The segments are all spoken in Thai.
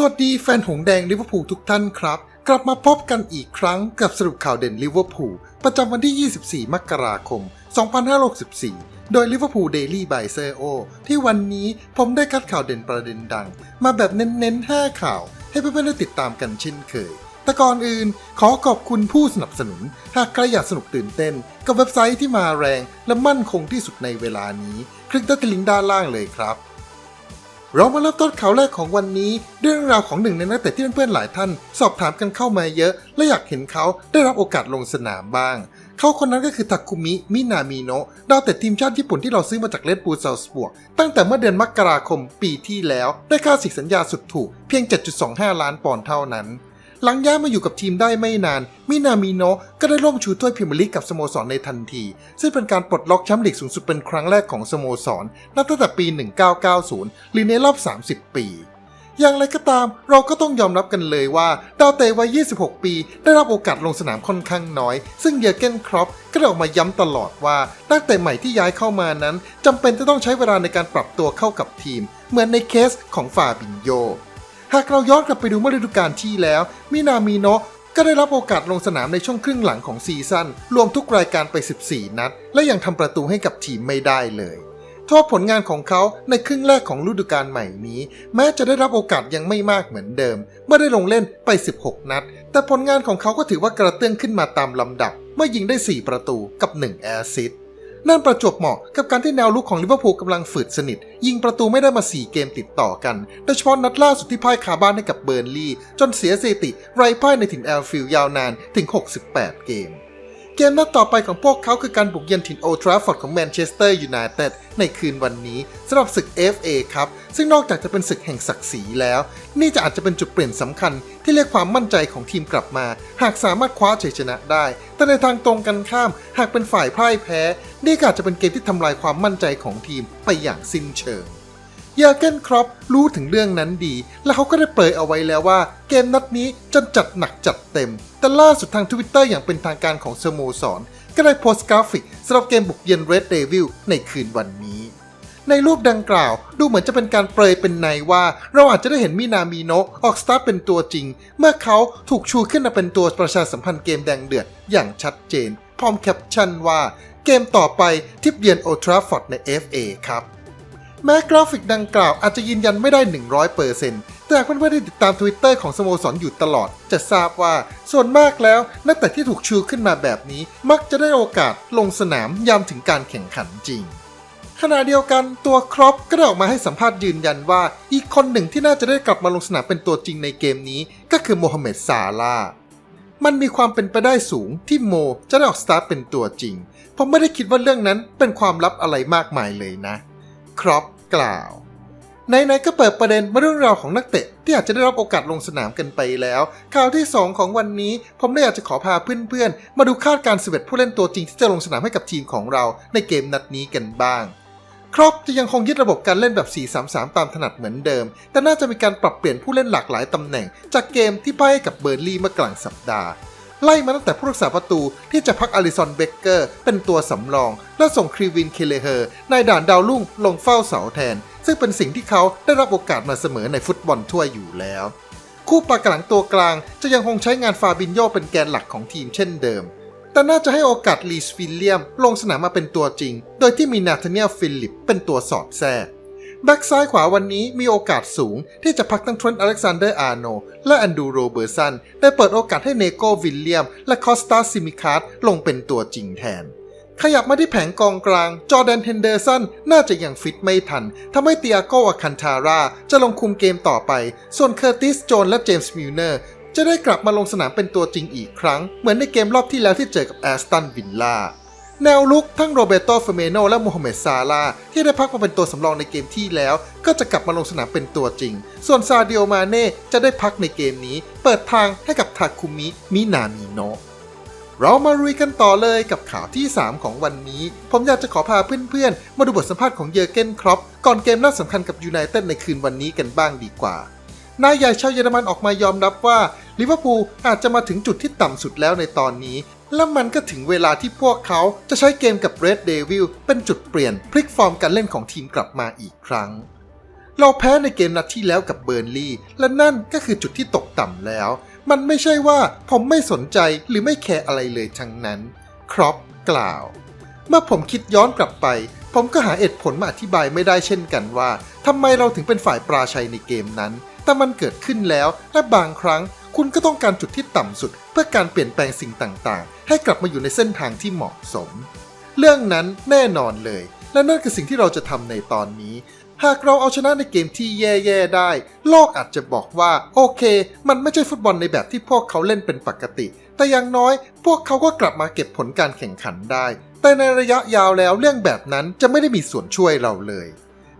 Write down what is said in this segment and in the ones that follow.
สวัสดีแฟนหงแดงลิเวอร์พูลทุกท่านครับ กลับมาพบกันอีกครั้งกับสรุปข่าวเด่นลิเวอร์พูลประจำวันที่ 24 มกราคม 2564 โดยลิเวอร์พูลเดลี่บายเซโอที่วันนี้ผมได้คัดข่าวเด่นประเด็นดัง มาแบบเน้นๆ 5 ข่าว ให้เพื่อนๆได้ติดตามกันเช่นเคย แต่ก่อนอื่นขอขอบคุณผู้สนับสนุน หากใครอยากสนุกตื่นเต้น กับเว็บไซต์ที่มาแรงและมั่นคงที่สุดในเวลานี้ คลิกที่ลิงก์ด้านล่างเลยครับ เรามาเริ่มต้นข่าวแรกของวันนี้ด้วยเรื่องราวของหนึ่งในนักเตะที่เพื่อนๆหลายท่าน สอบถามกันเข้ามาเยอะ และอยากเห็นเขาได้รับโอกาสลงสนามบ้าง เขาคนนั้นก็คือทาคุมิ มินามิโนะดาวเตะทีมชาติญี่ปุ่นที่เราซื้อมาจากเลดบูลซาสบวก ตั้งแต่เมื่อเดือนมกราคมปีที่แล้ว ได้ค่าสิทธิสัญญาสุดถูกเพียง 7.25 ล้านปอนด์เท่านั้น หลังย้ายมาอยู่กับทีมได้ไม่นาน มินามิโนะก็ได้ร่วมชูถ้วยพรีเมียร์ลีกกับสโมสรในทันที ซึ่งเป็นการปลดล็อกแชมป์ลีกสูงสุดเป็นครั้งแรกของสโมสร นับตั้งแต่ปี 1990 หรือในรอบ 30 ปี อย่างไรก็ตาม เราก็ต้องยอมรับกันเลยว่าดาวเตวัย 26 ปี ได้รับโอกาสลงสนามค่อนข้างน้อย ซึ่งเยอร์เกนครอปก็ได้ออกมาย้ำตลอดว่านักเตะใหม่ที่ย้ายเข้ามานั้นจำเป็นจะต้องใช้เวลาในการปรับตัวเข้ากับทีม เหมือนในเคสของฟาบินโย หากเราย้อนกลับไปดูเมื่อฤดูกาลที่แล้ว มินามิโนะก็ได้รับโอกาสลงสนามในช่วงครึ่งหลังของซีซั่นรวมทุกรายการไป 14 นัด และยังทำประตูให้กับทีมไม่ได้เลยทว่าผลงานของเขาในครึ่งแรกของฤดูกาลใหม่นี้ แม้จะได้รับโอกาสยังไม่มากเหมือนเดิม เมื่อได้ลงเล่นไป 16 นัด แต่ผลงานของเขาก็ถือว่ากระเตื้องขึ้นมาตามลำดับ เมื่อยิงได้ 4 ประตูกับ 1 แอสซิสต์ นั่นประจวบเหมาะกับการที่แนวลุกของลิเวอร์พูลกำลังฝืดสนิท ยิงประตูไม่ได้มา 4 เกมติดต่อกัน โดยเฉพาะนัดล่าสุดที่พ่ายคาบ้านให้กับเบอร์นลีย์จนเสียสถิติไร้พ่ายในถิ่นแอลฟิลด์ยาวนานถึง 68 เกม เกมนัดต่อไปของพวกเขาคือการบุกเยือนถิ่นโอทราฟอร์ดของแมนเชสเตอร์ยูไนเต็ดในคืนวันนี้สำหรับศึก FA ครับ ซึ่งนอกจากจะเป็นศึกแห่งศักดิ์ศรีแล้ว นี่จะอาจจะเป็นจุดเปลี่ยนสำคัญที่เรียกความมั่นใจของทีมกลับมา หากสามารถคว้าชัยชนะได้ แต่ในทางตรงกันข้าม หากเป็นฝ่ายพ่ายแพ้ นี่ก็อาจจะเป็นเกมที่ทำลายความมั่นใจของทีมไปอย่างสิ้นเชิง เยอร์เกนครอปรู้ถึงเรื่องนั้นดี และเขาก็ได้เปรยเอาไว้แล้วว่า เกมนัดนี้จะจัดหนักจัดเต็ม แต่ล่าสุดทางทวิตเตอร์อย่างเป็นทางการของสโมสร ก็ได้โพสต์กราฟิกสำหรับเกมบุกเยือนเรดเดวิลในคืนวันนี้ ในรูปดังกล่าว ดูเหมือนจะเป็นการเปรยเป็นในว่า เราอาจจะได้เห็นมินามิโนะออกสตาร์เป็นตัวจริง เมื่อเขาถูกชูขึ้นมาเป็นตัวประชาสัมพันธ์เกมแดงเดือดอย่างชัดเจน พร้อมแคปชั่นว่าเกมต่อไปทิปเยือนโอทราฟอร์ดใน FA ครับ แม้กราฟิกดังกล่าวอาจจะยืนยันไม่ได้ 100%แต่หากเพื่อนๆที่ติดตาม Twitter ของสโมสรอยู่ตลอด จะทราบว่าส่วนมากแล้ว นักเตะที่ถูกชูขึ้นมาแบบนี้ มักจะได้โอกาสลงสนามยามถึงการแข่งขันจริง ขณะเดียวกันตัวครอปก็ได้ออกมาให้สัมภาษณ์ยืนยันว่า อีกคนหนึ่งที่น่าจะได้กลับมาลงสนามเป็นตัวจริงในเกมนี้ ก็คือโมฮัมเหม็ดซาลามันมีความเป็นไปได้สูงที่โมจะได้ออกสตาร์ทเป็นตัวจริง ผมไม่ได้คิดว่าเรื่องนั้นเป็นความลับอะไรมากมายเลยนะ ครอปกล่าวในๆก็เปิดประเด็นมาเรื่องราวของนักเตะ ที่อาจจะได้รับโอกาสลงสนามกันไปแล้ว ข่าวที่ 2 ของวันนี้ ผมได้อยากจะขอพาเพื่อนๆ มาดูคาดการณ์สิบเอ็ดผู้เล่นตัวจริงที่จะลงสนามให้กับทีมของเราในเกมนัดนี้กันบ้าง ครอปจะยังคงยึดระบบการเล่นแบบ 4-3-3 ตามถนัดเหมือนเดิม แต่น่าจะมีการปรับเปลี่ยนผู้เล่นหลากหลายตำแหน่ง จากเกมที่พ่ายให้กับเบอร์ลีย์เมื่อกลางสัปดาห์ ไล่มาตั้งแต่ผู้รักษาประตูที่จะพักอลิซอนเบเกอร์เป็นตัวสำรอง และส่งครีวินเคเลเฮอร์นายด่านดาวรุ่งลงเฝ้าเสาแทน ซึ่งเป็นสิ่งที่เขาได้รับโอกาสมาเสมอในฟุตบอลทั่วอยู่แล้ว คู่ปากหลังตัวกลางจะยังคงใช้งานฟาบินโยเป็นแกนหลักของทีมเช่นเดิม แต่น่าจะให้โอกาสลีสฟิลเลียมลงสนามมาเป็นตัวจริง โดยที่มีนาธาเนียลฟิลลิปเป็นตัวสอดแทรก แบ็กซ้ายขวาวันนี้มีโอกาสสูงที่จะพักทั้งทรนต์อเล็กซานเดอร์อาร์โน และแอนดูโรเบอร์สัน ได้เปิดโอกาสให้เนโกวิลเลียม และคอสตาซิมิคาร์ลงเป็นตัวจริงแทน ขยับมาที่แผงกองกลาง จอแดนเฮนเดอร์สัน น่าจะยังฟิตไม่ทันทำให้เตียโกอาคันทาราจะลงคุมเกมต่อไป ส่วนเคอร์ติสโจนและเจมส์มิลเนอร์จะได้กลับมาลงสนามเป็นตัวจริงอีกครั้ง เหมือนในเกมรอบที่แล้วที่เจอกับแอสตันวิลล่า แนวลุกทั้งโรเบโตเฟเมโนและโมฮัมเหม็ดซาลาที่ได้พักมาเป็นตัวสำรองในเกมที่แล้ว ก็จะกลับมาลงสนามเป็นตัวจริง ส่วนซาดิโอมาเน่จะได้พักในเกมนี้ เปิดทางให้กับทาคุมิ มินามิโนะเรามาลุยกันต่อเลยกับข่าวที่ 3 ของวันนี้ ผมอยากจะขอพาเพื่อนๆ มาดูบทสัมภาษณ์ของเยอร์เกนครอปก่อนเกมนัดสำคัญกับยูไนเต็ดในคืนวันนี้กันบ้างดีกว่านายใหญ่ชาวเยอรมันออกมายอมรับว่าลิเวอร์พูลอาจจะมาถึงจุดที่ต่ำสุดแล้วในตอนนี้ และมันก็ถึงเวลาที่พวกเขาจะใช้เกมกับ Red Devil เป็นจุดเปลี่ยนพลิกฟอร์มการเล่นของทีมกลับมาอีกครั้ง เราแพ้ในเกมนัดที่แล้วกับเบอร์นลีย์และนั่นก็คือจุดที่ตกต่ำแล้ว มันไม่ใช่ว่าผมไม่สนใจหรือไม่แคร์อะไรเลยทั้งนั้น ครอปกล่าว เมื่อผมคิดย้อนกลับไป ผมก็หาเหตุผลมาอธิบายไม่ได้เช่นกันว่าทำไมเราถึงเป็นฝ่ายปราชัยในเกมนั้น แต่มันเกิดขึ้นแล้วและบางครั้ง คุณก็ต้องการจุดที่ต่ำสุด เพื่อการเปลี่ยนแปลงสิ่งต่างๆ ให้กลับมาอยู่ในเส้นทางที่เหมาะสม เรื่องนั้นแน่นอนเลย และนั่นคือสิ่งที่เราจะทำในตอนนี้ หากเราเอาชนะในเกมที่แย่ๆได้ โลกอาจจะบอกว่า โอเค มันไม่ใช่ฟุตบอลในแบบที่พวกเขาเล่นเป็นปกติ แต่อย่างน้อย พวกเขาก็กลับมาเก็บผลการแข่งขันได้ แต่ในระยะยาวแล้วเรื่องแบบนั้นจะไม่ได้มีส่วนช่วยเราเลย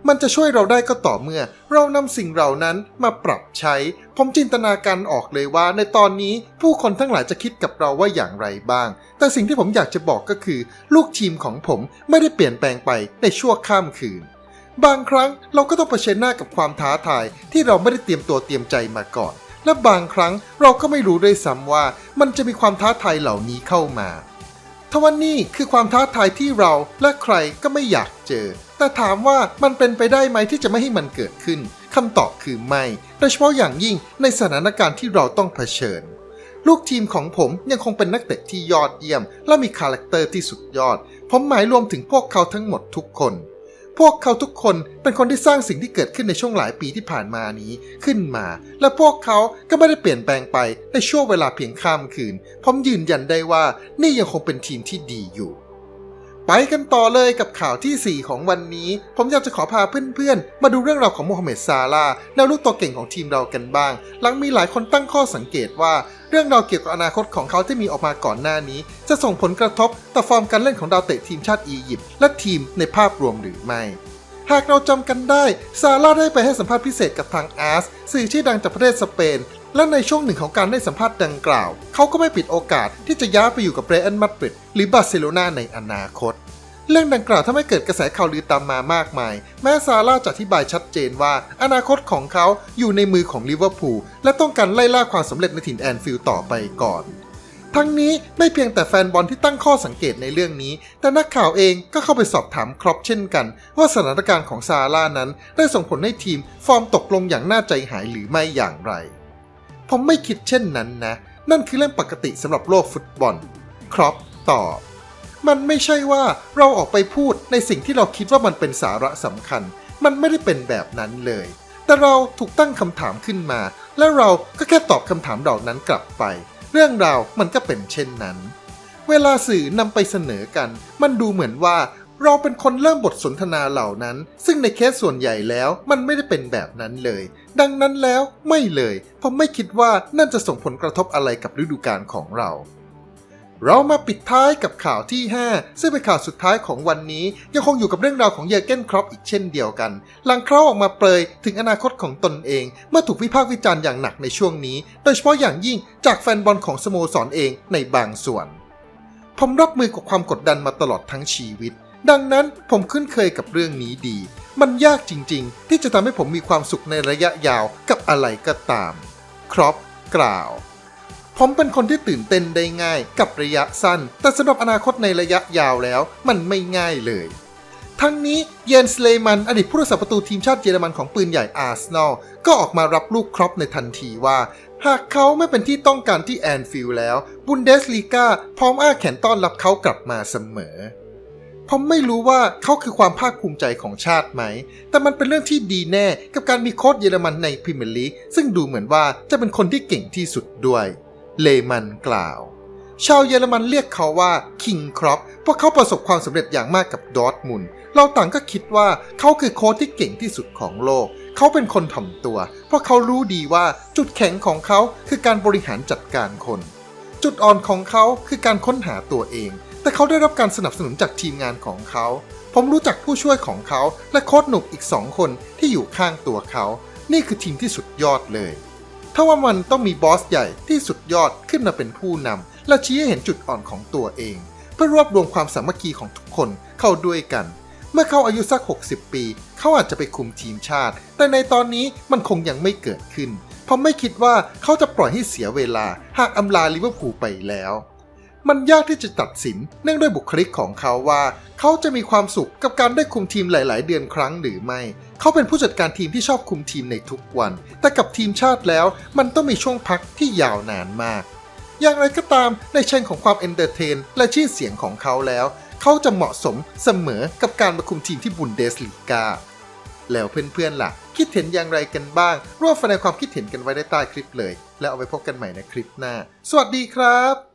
มันจะช่วยเราได้ก็ต่อเมื่อ เรานำสิ่งเหล่านั้นมาปรับใช้ ผมจินตนาการออกเลยว่า ในตอนนี้ผู้คนทั้งหลายจะคิดกับเราว่าอย่างไรบ้าง แต่สิ่งที่ผมอยากจะบอกก็คือ ลูกทีมของผมไม่ได้เปลี่ยนแปลงไปในชั่วข้ามคืน บางครั้งเราก็ต้องเผชิญหน้ากับความท้าทาย ที่เราไม่ได้เตรียมตัวเตรียมใจมาก่อน และบางครั้งเราก็ไม่รู้ด้วยซ้ำว่า มันจะมีความท้าทายเหล่านี้เข้ามาทว่านี่คือความท้าทายที่เราและใครก็ไม่อยากเจอ แต่ถามว่ามันเป็นไปได้ไหมที่จะไม่ให้มันเกิดขึ้นคำตอบคือไม่ โดยเฉพาะอย่างยิ่งในสถานการณ์ที่เราต้องเผชิญ ลูกทีมของผมยังคงเป็นนักเตะที่ยอดเยี่ยม และมีคาแรคเตอร์ที่สุดยอด ผมหมายรวมถึงพวกเขาทั้งหมดทุกคน พวกเขาทุกคนเป็นคนที่สร้างสิ่งที่เกิดขึ้นในช่วงหลายปีที่ผ่านมานี้ขึ้นมา และพวกเขาก็ไม่ได้เปลี่ยนแปลงไปในช่วงเวลาเพียงข้ามคืน ผมยืนยันได้ว่านี่ยังคงเป็นทีมที่ดีอยู่ ไปกันต่อเลยกับข่าวที่ 4 ของวันนี้ ผมอยากจะขอพาเพื่อนๆ มาดูเรื่องราวของโมฮัมเหม็ดซาลาห์แนวลูกตัวเก่งของทีมเรากันบ้าง หลังมีหลายคนตั้งข้อสังเกตว่า เรื่องราวเกี่ยวกับอนาคตของเขาที่มีออกมาก่อนหน้านี้ จะส่งผลกระทบต่อฟอร์มการเล่นของดาวเตะทีมชาติอียิปต์และทีมในภาพรวมหรือไม่หากเราจำกันได้ ซาร่าได้ไปให้สัมภาษณ์พิเศษกับทางอาร์สสื่อชื่อดังจากประเทศสเปน และในช่วงหนึ่งของการให้สัมภาษณ์ดังกล่าว เขาก็ไม่ปิดโอกาสที่จะย้ายไปอยู่กับเรอัลมาดริดหรือบาร์เซโลนาในอนาคต เรื่องดังกล่าวทำให้เกิดกระแสข่าวลือตามมามากมาย แม้ซาร่าจะอธิบายชัดเจนว่า อนาคตของเขาอยู่ในมือของลิเวอร์พูลและต้องการไล่ล่าความสำเร็จในถิ่นแอนฟิลด์ต่อไปก่อนทั้งนี้ไม่เพียงแต่แฟนบอลที่ตั้งข้อสังเกตในเรื่องนี้ แต่นักข่าวเองก็เข้าไปสอบถามครอปเช่นกัน ว่าสถานการณ์ของซาร่านั้นได้ส่งผลให้ทีมฟอร์มตกลงอย่างน่าใจหายหรือไม่อย่างไร ผมไม่คิดเช่นนั้นนะ นั่นคือเรื่องปกติสำหรับโลกฟุตบอล ครอปตอบ มันไม่ใช่ว่าเราออกไปพูดในสิ่งที่เราคิดว่ามันเป็นสาระสำคัญ มันไม่ได้เป็นแบบนั้นเลย แต่เราถูกตั้งคำถามขึ้นมา และเราก็แค่ตอบคำถามเหล่านั้นกลับไป เรื่องราวมันก็เป็นเช่นนั้น เวลาสื่อนำไปเสนอกัน มันดูเหมือนว่า เราเป็นคนเริ่มบทสนทนาเหล่านั้น ซึ่งในเคสส่วนใหญ่แล้วมันไม่ได้เป็นแบบนั้นเลย ดังนั้นแล้วไม่เลยผมไม่คิดว่านั่นจะส่งผลกระทบอะไรกับฤดูกาลของเรา เรามาปิดท้ายกับข่าวที่ 5 ซึ่งเป็นข่าวสุดท้ายของวันนี้ ยังคงอยู่กับเรื่องราวของเยอเกนครอปอีกเช่นเดียวกัน หลังเขาออกมาเปรยถึงอนาคตของตนเอง เมื่อถูกวิพากษ์วิจารณ์อย่างหนักในช่วงนี้ โดยเฉพาะอย่างยิ่งจากแฟนบอลของสโมสรเองในบางส่วนผมรับมือกับความกดดันมาตลอดทั้งชีวิต ดังนั้นผมคุ้นเคยกับเรื่องนี้ดี มันยากจริงๆ ที่จะทำให้ผมมีความสุขในระยะยาวกับอะไรก็ตาม ครอปกล่าว ผมเป็นคนที่ตื่นเต้นได้ง่ายกับระยะสั้น แต่สำหรับอนาคตในระยะยาวแล้วมันไม่ง่ายเลยทั้งนี้เยนสเลมันอดีตผู้รักษาประตูทีมชาติเยอรมันของปืนใหญ่อาร์เซนอลก็ออกมารับลูกครอปในทันทีว่า หากเขาไม่เป็นที่ต้องการที่แอนฟิลด์แล้ว บุนเดสลีกาพร้อมอ้าแขนต้อนรับเขากลับมาเสมอ ผมไม่รู้ว่าเขาคือความภาคภูมิใจของชาติไหม แต่มันเป็นเรื่องที่ดีแน่กับการมีโค้ชเยอรมันในพรีเมียร์ลีกซึ่งดูเหมือนว่าจะเป็นคนที่เก่งที่สุดด้วย เลมันกล่าว ชาวเยอรมันเรียกเขาว่าคิงครอปเพราะเขาประสบความสำเร็จอย่างมากกับดอร์ทมุนเราต่างก็คิดว่าเขาคือโค้ชที่เก่งที่สุดของโลก เขาเป็นคนถ่อมตัว เพราะเขารู้ดีว่าจุดแข็งของเขาคือการบริหารจัดการคน จุดอ่อนของเขาคือการค้นหาตัวเอง แต่เขาได้รับการสนับสนุนจากทีมงานของเขา ผมรู้จักผู้ช่วยของเขา และโค้ชหนุ่มอีกสองคนที่อยู่ข้างตัวเขา นี่คือทีมที่สุดยอดเลย ถ้าว่ามันต้องมีบอสใหญ่ที่สุดยอดขึ้นมาเป็นผู้นำและชี้ให้เห็นจุดอ่อนของตัวเอง เพื่อรวบรวมความสามัคคีของทุกคนเข้าด้วยกัน เมื่อเขาอายุสัก 60 ปี เขาอาจจะไปคุมทีมชาติ แต่ในตอนนี้มันคงยังไม่เกิดขึ้น เพราะไม่คิดว่าเขาจะปล่อยให้เสียเวลาหากอำลาลิเวอร์พูลไปแล้ว มันยากที่จะตัดสินเนื่องด้วยบุคลิกของเขาว่า เขาจะมีความสุขกับการได้คุมทีมหลาย ๆ เดือนครั้งหรือไม่ เขาเป็นผู้จัดการทีมที่ชอบคุมทีมในทุกวัน แต่กับทีมชาติแล้ว มันต้องมีช่วงพักที่ยาวนานมาก อย่างไรก็ตามในเชิงของความเอนเตอร์เทน และชื่อเสียงของเขาแล้ว เขาจะเหมาะสมเสมอกับการมาคุมทีมที่บุนเดสลีกาแล้วเพื่อน ๆ ล่ะ คิดเห็นอย่างไรกันบ้าง ร่วมแสดงความคิดเห็นกันไว้ในใต้คลิปเลย แล้วเอาไว้พบกันใหม่ในคลิปหน้า สวัสดีครับ